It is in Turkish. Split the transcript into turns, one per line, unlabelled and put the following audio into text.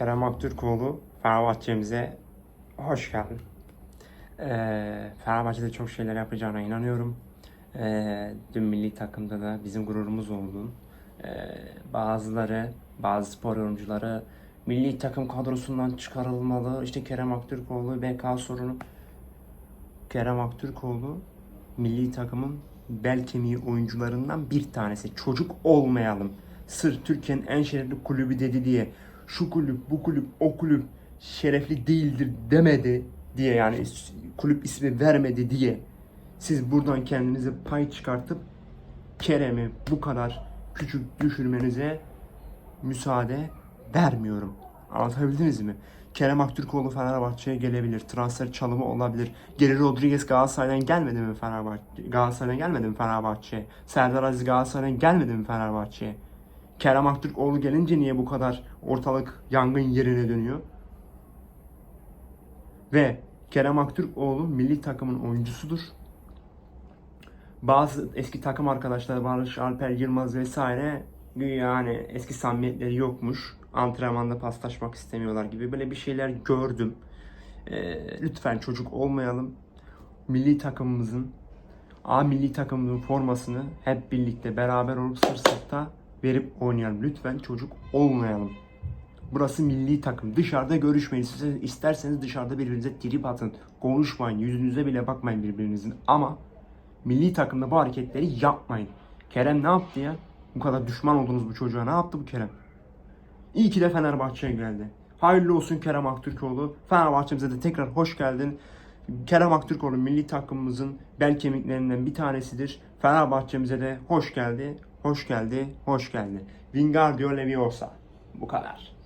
Kerem Aktürkoğlu Fenerbahçe'mize hoş geldin. Ee, Fenerbahçe'de çok şeyler yapacağına inanıyorum. Ee, dün milli takımda da bizim gururumuz oldun. Ee, bazıları, bazı spor yorumcuları milli takım kadrosundan çıkarılmalı. İşte Kerem Aktürkoğlu, BK sorunu. Kerem Aktürkoğlu milli takımın bel kemiği oyuncularından bir tanesi. Çocuk olmayalım. Sırf Türkiye'nin en şerefli kulübü dedi diye şu kulüp, bu kulüp, o kulüp şerefli değildir demedi diye yani kulüp ismi vermedi diye siz buradan kendinize pay çıkartıp Kerem'i bu kadar küçük düşürmenize müsaade vermiyorum. Anlatabildiniz mi? Kerem Aktürkoğlu Fenerbahçe'ye gelebilir. Transfer çalımı olabilir. Geri Rodriguez Galatasaray'dan gelmedi mi Fenerbahçe? Galatasaray'dan gelmedi mi Fenerbahçe'ye? Serdar Aziz Galatasaray'dan gelmedi mi Fenerbahçe'ye? Kerem Aktürkoğlu gelince niye bu kadar ortalık yangın yerine dönüyor? Ve Kerem Aktürkoğlu milli takımın oyuncusudur. Bazı eski takım arkadaşları Barış Alper Yılmaz vesaire yani eski samimiyetleri yokmuş. Antrenmanda paslaşmak istemiyorlar gibi böyle bir şeyler gördüm. Ee, lütfen çocuk olmayalım. Milli takımımızın A milli takımımızın formasını hep birlikte beraber olup sırt sırta verip oynayalım. Lütfen çocuk olmayalım. Burası milli takım. Dışarıda görüşmeyin. Siz isterseniz dışarıda birbirinize trip atın. Konuşmayın. Yüzünüze bile bakmayın birbirinizin. Ama milli takımda bu hareketleri yapmayın. Kerem ne yaptı ya? Bu kadar düşman oldunuz bu çocuğa. Ne yaptı bu Kerem? İyi ki de Fenerbahçe'ye geldi. Hayırlı olsun Kerem Aktürkoğlu. Fenerbahçemize de tekrar hoş geldin. Kerem Aktürkoğlu milli takımımızın bel kemiklerinden bir tanesidir. Fenerbahçemize de hoş geldi. Hoş geldi. Hoş geldi. Vingardio Leviosa. Bu kadar.